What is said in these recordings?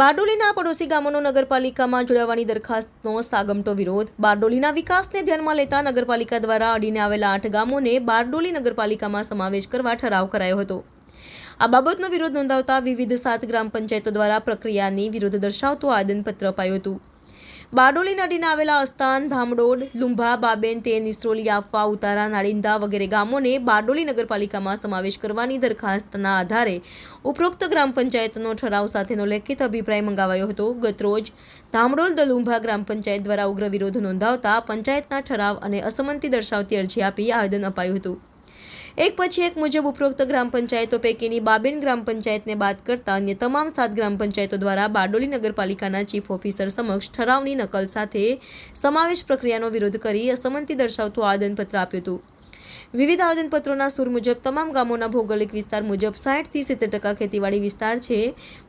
બારડોલીના પડોશી ગામોનો નગરપાલિકામાં જોડાવાની દરખાસ્તનો સાગમટો વિરોધ. બારડોલીના વિકાસને ધ્યાનમાં લેતા નગરપાલિકા દ્વારા અડીને આવેલા આઠ ગામોને બારડોલી નગરપાલિકામાં સમાવેશ કરવા ઠરાવ કરાયો હતો. આ બાબતનો વિરોધ નોંધાવતા વિવિધ સાત ગ્રામ પંચાયતો દ્વારા પ્રક્રિયાની વિરોધ દર્શાવતું આવેદનપત્ર અપાયું હતું. બારડોલી નદીના આવેલા અસ્તાન ધામડોડ લુંભા, બાબેન તે આફવા, ઉતારા, નાળિંદા વગેરે ગામોને બારડોલી નગરપાલિકામાં સમાવેશ કરવાની દરખાસ્તના આધારે ઉપરોક્ત ગ્રામ પંચાયતનો ઠરાવ સાથેનો લેખિત અભિપ્રાય મંગાવાયો હતો. ગતરોજ ધામડોલ દલુંભા ગ્રામ પંચાયત દ્વારા ઉગ્ર વિરોધ નોંધાવતા પંચાયતના ઠરાવ અને અસંમતિ દર્શાવતી અરજી આપી આવેદન અપાયું હતું. એક પછી એક મુજબ ઉપરોક્ત ગ્રામ પંચાયતો પૈકીની બાબેન ગ્રામ પંચાયતને બાદ કરતા અન્ય તમામ સાત ગ્રામ પંચાયતો દ્વારા બારડોલી નગરપાલિકાના ચીફ ઓફિસર સમક્ષ ઠરાવની નકલ સાથે સમાવેશ પ્રક્રિયાનો વિરોધ કરી અસંમતિ દર્શાવતું આવેદનપત્ર આપ્યું હતું. વિવિધ આવેદનપત્રોના સૂર મુજબ તમામ ગામોના ભૌગોલિક વિસ્તાર મુજબ સાઠથી સિત્તેર ટકા ખેતીવાડી વિસ્તાર છે.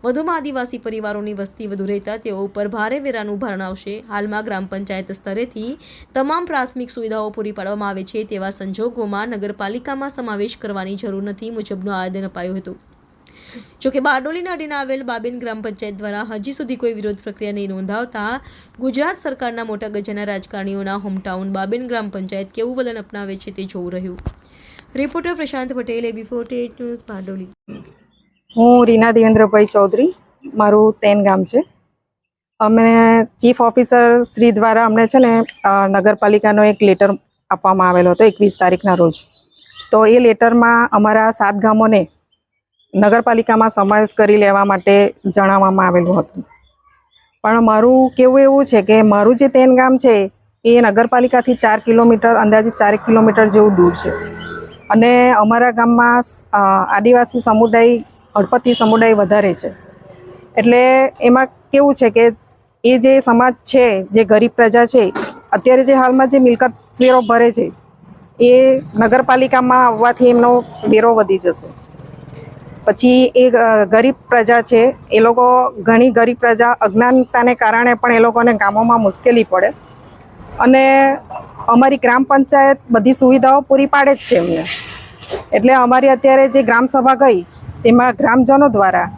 વધુમાં આદિવાસી પરિવારોની વસ્તી વધુ રહેતા તેઓ ઉપર ભારે વેરાનું ભારણ આવશે. હાલમાં ગ્રામ પંચાયત સ્તરેથી તમામ પ્રાથમિક સુવિધાઓ પૂરી પાડવામાં આવે છે તેવા સંજોગોમાં નગરપાલિકામાં સમાવેશ કરવાની જરૂર નથી મુજબનું આવેદન અપાયું હતું. જોકે બારડોલીના અડીને આવેલ બાબેન ગ્રામ પંચાયત દ્વારા હજી સુધી કોઈ વિરોધ પ્રક્રિયા નહીં નોંધાવતા ગુજરાત સરકારના મોટા ગજાના રાજકારણીઓના હોમટાઉન બાબેન ગ્રામ પંચાયત કેવું વલણ અપનાવે છે તે જોવું રહ્યું. Reporter Prashant Patel AB forty news, Bardoli. હું રીના દેવેન્દ્રભાઈ ચૌધરી. મારું તેન ગામ છે. અમે ચીફ ઓફિસર શ્રી દ્વારા અમને છે ને નગરપાલિકાનો એક લેટર આપવામાં આવેલો હતો એકવીસ તારીખના રોજ. તો એ લેટરમાં અમારા સાત ગામોને નગરપાલિકામાં સમાવેશ કરી લેવા માટે જણાવવામાં આવેલું હતું. પણ મારું કેવું એવું છે કે મારું જે તેન ગામ છે, એ નગરપાલિકાથી ચાર કિલોમીટર, અંદાજે ચાર કિલોમીટર જેવું દૂર છે. અને અમારા ગામમાં આદિવાસી સમુદાય, હળપતિ સમુદાય વધારે છે. એટલે એમાં કેવું છે કે એ જે સમાજ છે, જે ગરીબ પ્રજા છે, અત્યારે જે હાલમાં જે મિલકત વેરો ભરે છે, એ નગરપાલિકામાં આવવાથી એમનો વેરો વધી જશે. પછી એ ગરીબ પ્રજા છે, એ લોકો ઘણી ગરીબ પ્રજા, અજ્ઞાનતાને કારણે પણ એ લોકોને ગામોમાં મુશ્કેલી પડે. અને અમારી ગ્રામ પંચાયત બધી સુવિધાઓ પૂરી પાડે જ છે એમને. એટલે અમારી અત્યારે જે ગ્રામસભા ગઈ, તેમાં ગ્રામજનો દ્વારા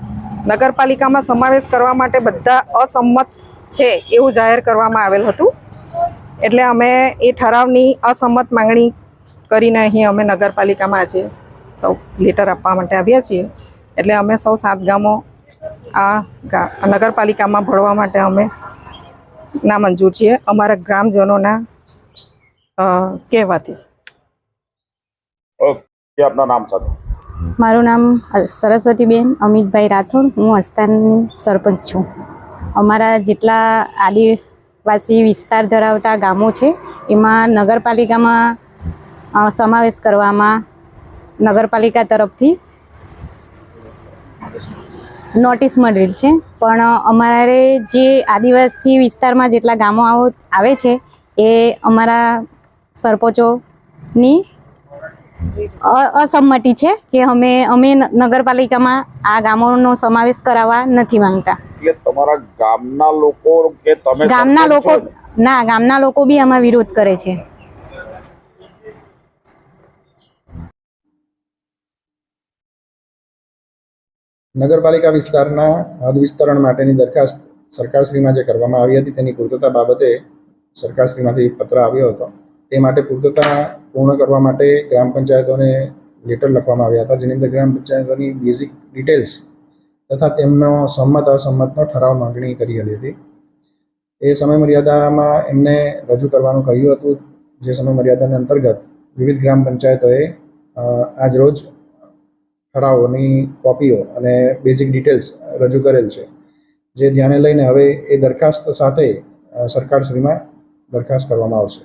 નગરપાલિકામાં સમાવેશ કરવા માટે બધા અસંમત છે એવું જાહેર કરવામાં આવેલ હતું. એટલે અમે એ ઠરાવની અસંમત માંગણી કરીને અહીં અમે નગરપાલિકામાં આજે સૌ લેટર આપવા માટે આવ્યા છીએ. એટલે અમે સૌ સાત ગામો આ ગા નગરપાલિકામાં ભળવા માટે અમે નામંજૂર છીએ. અમારા ગ્રામજનોના કહેવાથી. આપના નામ સાથે. મારું નામ સરસ્વતીબેન અમિતભાઈ રાઠોડ. હું અસ્તાનની સરપંચ છું. અમારા જેટલા આદિવાસી વિસ્તાર ધરાવતા ગામો છે એમાં નગરપાલિકામાં સમાવેશ કરવામાં નગરપાલિકા તરફથી નોટિસ મળેલ છે. પણ અમારે જે આદિવાસી વિસ્તારમાં જેટલા ગામો આવો છે એ અમારા સરપંચોની અસંમતિ છે કે અમે અમે નગરપાલિકામાં આ ગામોનો સમાવેશ કરાવવા નથી માંગતા. એટલે તમારા ગામના લોકો કે તમે ગામના લોકો ના ગામના લોકો બી આમાં વિરોધ કરે છે. નગરપાલિકા વિસ્તારના હદ વિસ્તરણ માટેની દરખાસ્ત સરકારશ્રીમાં જે કરવામાં આવી હતી તેની પૂર્તતા બાબતે સરકારશ્રીમાંથી પત્ર આવ્યો હતો. તે માટે પૂર્તતા પૂર્ણ કરવા માટે ગ્રામ પંચાયતોને લેટર લખવામાં આવ્યા હતા, જેની અંદર ગ્રામ પંચાયતોની બેઝિક ડિટેલ્સ તથા તેમનો સંમત અસંમતનો ઠરાવ માંગણી કરી હતી. હતી એ સમયમર્યાદામાં એમને રજૂ કરવાનું કહ્યું હતું, જે સમયમર્યાદાને અંતર્ગત વિવિધ ગ્રામ પંચાયતોએ આજરોજ ઠરાવોની કોપીઓ અને બેઝિક ડિટેલ્સ રજૂ કરેલ છે. જે ધ્યાને લઈને હવે એ દરખાસ્ત સાથે સરકારશ્રીમાં દરખાસ્ત કરવામાં આવશે.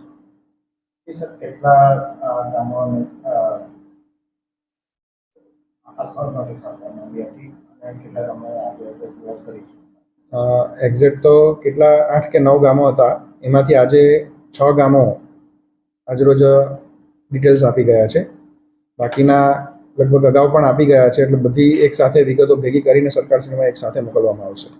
એક્ઝેક્ટ તો કેટલા આઠ કે નવ ગામો હતા. એમાંથી આજે છ ગામો આજરોજ ડિટેલ્સ આપી ગયા છે. બાકીના લગભગ અગાઉ પણ આપી ગયા છે, એટલે બધી એક સાથે વિગતો ભેગી કરીને સરકારશ્રીમાં એક સાથે મોકલવામાં આવશે.